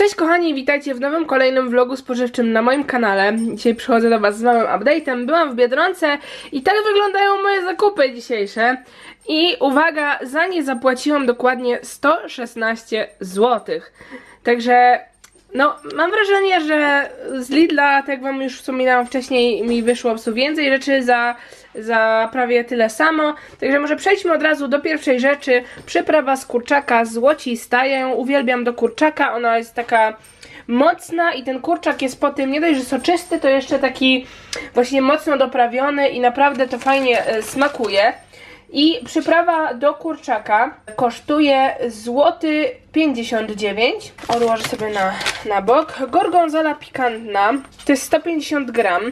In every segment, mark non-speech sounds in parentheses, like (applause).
Cześć kochani, witajcie w nowym kolejnym vlogu spożywczym na moim kanale. Dzisiaj przychodzę do was z nowym update'em. Byłam w Biedronce i tak wyglądają moje zakupy dzisiejsze. I uwaga, za nie zapłaciłam dokładnie 116 zł. Także no, mam wrażenie, że z Lidla, tak jak wam już wspominałam wcześniej, mi wyszło po więcej rzeczy za, za prawie tyle samo. Także może przejdźmy od razu do pierwszej rzeczy. Przyprawa z kurczaka złocista. Ja ją uwielbiam do kurczaka. Ona jest taka mocna i ten kurczak jest po tym nie dość, że soczysty, to jeszcze taki właśnie mocno doprawiony i naprawdę to fajnie e, smakuje. I przyprawa do kurczaka kosztuje złoty 59. Odłożę sobie na, na bok. Gorgonzola pikantna to jest 150 gram.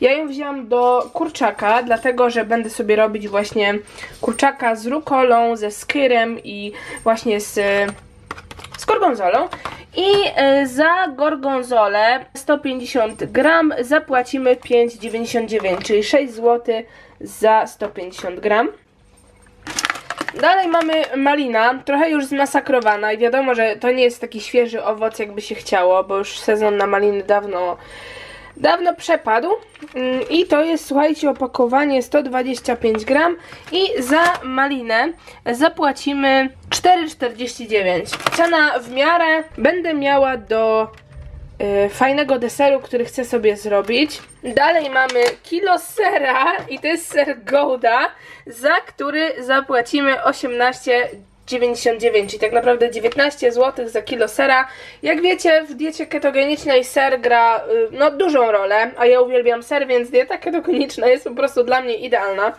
Ja ją wzięłam do kurczaka, dlatego że będę sobie robić właśnie kurczaka z rukolą, ze skyrem i właśnie z, z gorgonzolą. I e, za gorgonzolę 150 gram zapłacimy 5,99, czyli 6 zł za 150 gram. Dalej mamy malina, trochę już zmasakrowana i wiadomo, że to nie jest taki świeży owoc, jakby się chciało, bo już sezon na maliny dawno, dawno przepadł. Mm, I to jest, słuchajcie, opakowanie 125 gram i za malinę zapłacimy 4,49. Cena w miarę będę miała do fajnego deseru, który chcę sobie zrobić. Dalej mamy kilo sera i to jest ser Gouda, za który zapłacimy 18,99, czyli tak naprawdę 19 zł za kilo sera. Jak wiecie, w diecie ketogenicznej ser gra y, no, dużą rolę, a ja uwielbiam ser, więc dieta ketogeniczna jest po prostu dla mnie idealna.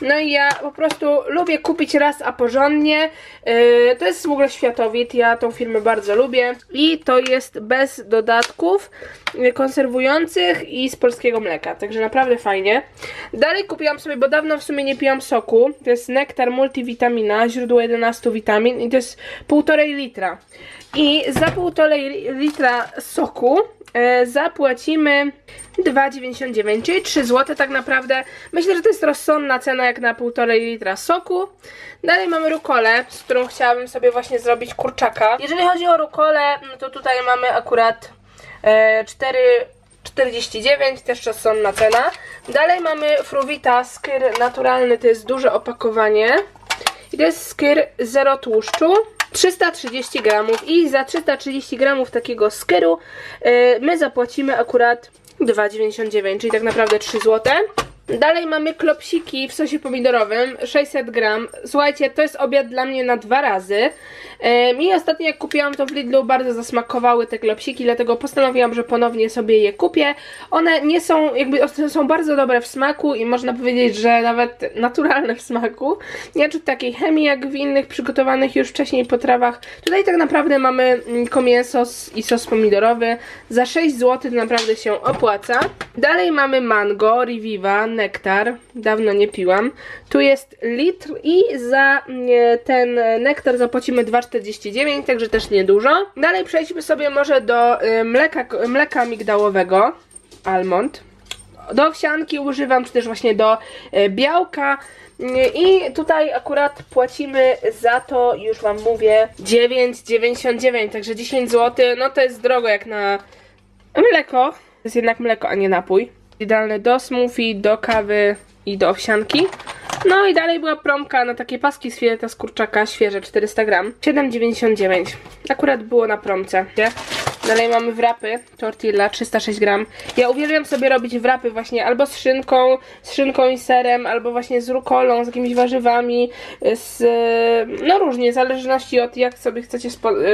No i ja po prostu lubię kupić raz, a porządnie. Yy, to jest w ogóle światowit, ja tą firmę bardzo lubię. I to jest bez dodatków konserwujących i z polskiego mleka, także naprawdę fajnie. Dalej kupiłam sobie, bo dawno w sumie nie piłam soku. To jest nektar multivitamina, źródło 11 witamin i to jest półtorej litra. I za półtorej litra soku zapłacimy 2,99, czyli 3 zł tak naprawdę. Myślę, że to jest rozsądna cena jak na półtorej litra soku. Dalej mamy rukolę, z którą chciałabym sobie właśnie zrobić kurczaka. Jeżeli chodzi o rukolę, no to tutaj mamy akurat e, 4 49, też rozsądna cena. Dalej mamy Fruwita skyr naturalny, to jest duże opakowanie. I to jest skyr zero tłuszczu. 330 gramów i za 330 gramów takiego skyru yy, my zapłacimy akurat 2,99, czyli tak naprawdę 3 zł. Dalej mamy klopsiki w sosie pomidorowym, 600 gram. Słuchajcie, to jest obiad dla mnie na dwa razy. Mi ostatnio jak kupiłam to w Lidlu bardzo zasmakowały te klopsiki, dlatego postanowiłam, że ponownie sobie je kupię. One nie są, jakby są bardzo dobre w smaku i można powiedzieć, że nawet naturalne w smaku. Nie czuć takiej chemii jak w innych przygotowanych już wcześniej potrawach. Tutaj tak naprawdę mamy mm, komięso i sos pomidorowy. Za 6 zł naprawdę się opłaca. Dalej mamy mango, Nektar. Dawno nie piłam. Tu jest litr i za mm, ten nektar zapłacimy 2,49, także też niedużo. Dalej przejdźmy sobie może do y, mleka, mleka migdałowego. Almond. Do owsianki używam, czy też właśnie do y, białka. I tutaj akurat płacimy za to, już wam mówię, 9,99, także 10 zł. No to jest drogo jak na mleko. To jest jednak mleko, a nie napój. Idealne do smoothie, do kawy i do owsianki. No i dalej była promka na takie paski z fileta z kurczaka, świeże, 400 gram. 7,99. Akurat było na promce. Dalej mamy wrapy, tortilla, 306 gram. Ja uwielbiam sobie robić wrapy właśnie albo z szynką, z szynką i serem, albo właśnie z rukolą, z jakimiś warzywami, z, no różnie, w zależności od jak sobie chcecie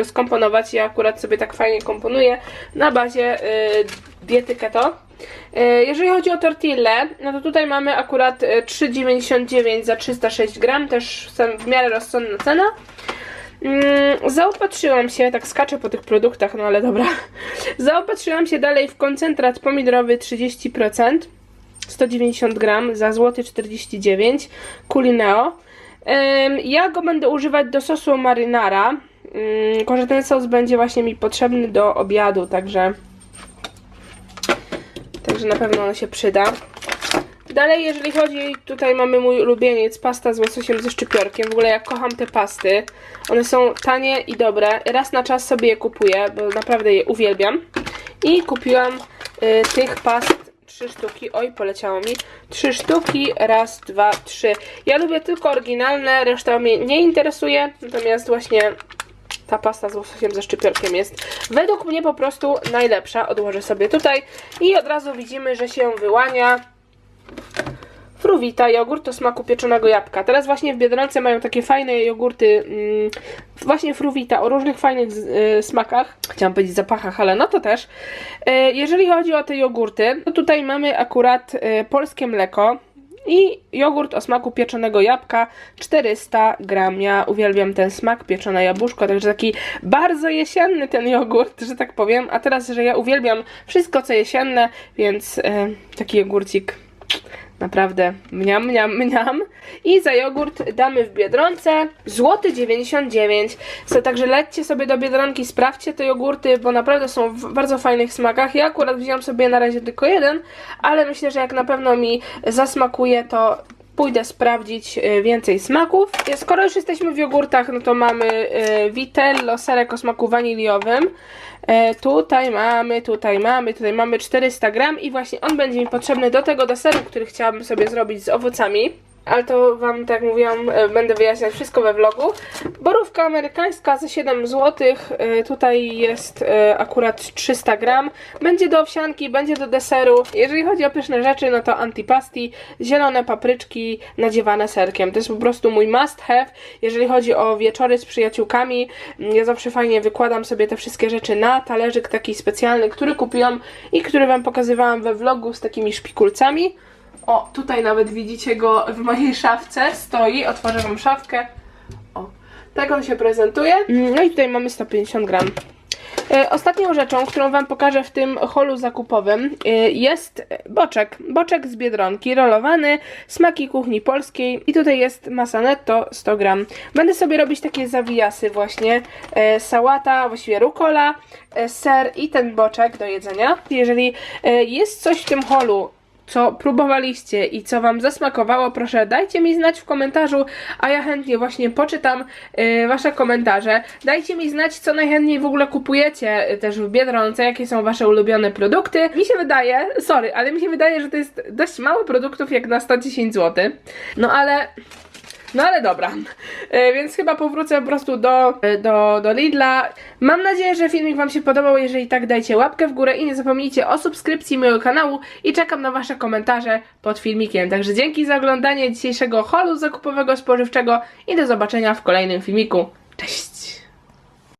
skomponować. Ja akurat sobie tak fajnie komponuję na bazie y, diety keto. E, Jeżeli chodzi o tortillę, no to tutaj mamy akurat e, 3,99 za 306 gram, też w miarę rozsądna cena. Mm, Zaopatrzyłam się, tak skaczę po tych produktach, no ale dobra. (laughs) Zaopatrzyłam się dalej w koncentrat pomidorowy 30%, 190 gram za złoty 49 Culineo. Ja go będę używać do sosu marinara, tylko że ten sos będzie właśnie mi potrzebny do obiadu, także Także na pewno on się przyda. Dalej, jeżeli chodzi, tutaj mamy mój ulubieniec, pasta z łososiem ze szczypiorkiem. W ogóle ja kocham te pasty. One są tanie i dobre. Raz na czas sobie je kupuję, bo naprawdę je uwielbiam. I kupiłam y, tych past trzy sztuki. Oj, poleciało mi. Trzy sztuki, raz, dwa, trzy. Ja lubię tylko oryginalne, reszta mnie nie interesuje. Natomiast właśnie ta pasta z łososiem ze szczypiorkiem jest według mnie po prostu najlepsza. Odłożę sobie tutaj i od razu widzimy, że się wyłania Fruwita, jogurt o smaku pieczonego jabłka. Teraz właśnie w Biedronce mają takie fajne jogurty, mm, właśnie Fruwita o różnych fajnych y, smakach. Chciałam powiedzieć zapachach, ale no to też. Y, jeżeli chodzi o te jogurty, to tutaj mamy akurat y, polskie mleko. I jogurt o smaku pieczonego jabłka 400 gram. Ja uwielbiam ten smak, pieczone jabłuszko, także taki bardzo jesienny ten jogurt, że tak powiem. A teraz, że ja uwielbiam wszystko co jesienne, więc e, taki jogurcik Naprawdę, mniam, mniam, mniam. I za jogurt damy w Biedronce złoty 99. So, także lećcie sobie do Biedronki, sprawdźcie te jogurty, bo naprawdę są w bardzo fajnych smakach. Ja akurat wziąłem sobie na razie tylko jeden, ale myślę, że jak na pewno mi zasmakuje, to pójdę sprawdzić e, więcej smaków. E, Skoro już jesteśmy w jogurtach, no to mamy e, Vitello serek o smaku waniliowym. Tutaj mamy, tutaj mamy, tutaj mamy 400 gram i właśnie on będzie mi potrzebny do tego deseru, który chciałabym sobie zrobić z owocami. Ale to Wam, tak jak mówiłam, e, będę wyjaśniać wszystko we vlogu. Borówka amerykańska za 7 zł. E, Tutaj jest e, akurat 300 gram. Będzie do owsianki, będzie do deseru. Jeżeli chodzi o pyszne rzeczy, no to antipasti, zielone papryczki nadziewane serkiem. To jest po prostu mój must have. Jeżeli chodzi o wieczory z przyjaciółkami, mm, ja zawsze fajnie wykładam sobie te wszystkie rzeczy na talerzyk taki specjalny, który kupiłam i który Wam pokazywałam we vlogu z takimi szpikulcami. O, tutaj nawet widzicie go w mojej szafce, stoi, otworzę wam szafkę. O, tak on się prezentuje. Mm, No i tutaj mamy 150 gram. E, Ostatnią rzeczą, którą Wam pokażę w tym holu zakupowym e, jest boczek. Boczek z Biedronki, rolowany, smaki kuchni polskiej i tutaj jest masa netto 100 gram. Będę sobie robić takie zawijasy właśnie, e, sałata, właściwie rukola, ser i ten boczek do jedzenia. Jeżeli jest coś w tym holu, co próbowaliście i co Wam zasmakowało, proszę dajcie mi znać w komentarzu, a ja chętnie właśnie poczytam y, Wasze komentarze. Dajcie mi znać, co najchętniej w ogóle kupujecie y, też w Biedronce, jakie są Wasze ulubione produkty. Mi się wydaje, sorry, ale mi się wydaje, że to jest dość mało produktów jak na 110 zł. No ale... No ale dobra, E, więc chyba powrócę po prostu do, e, do, do Lidla. Mam nadzieję, że filmik Wam się podobał. Jeżeli tak, dajcie łapkę w górę i nie zapomnijcie o subskrypcji mojego kanału i czekam na Wasze komentarze pod filmikiem. Także dzięki za oglądanie dzisiejszego holu zakupowego spożywczego i do zobaczenia w kolejnym filmiku. Cześć!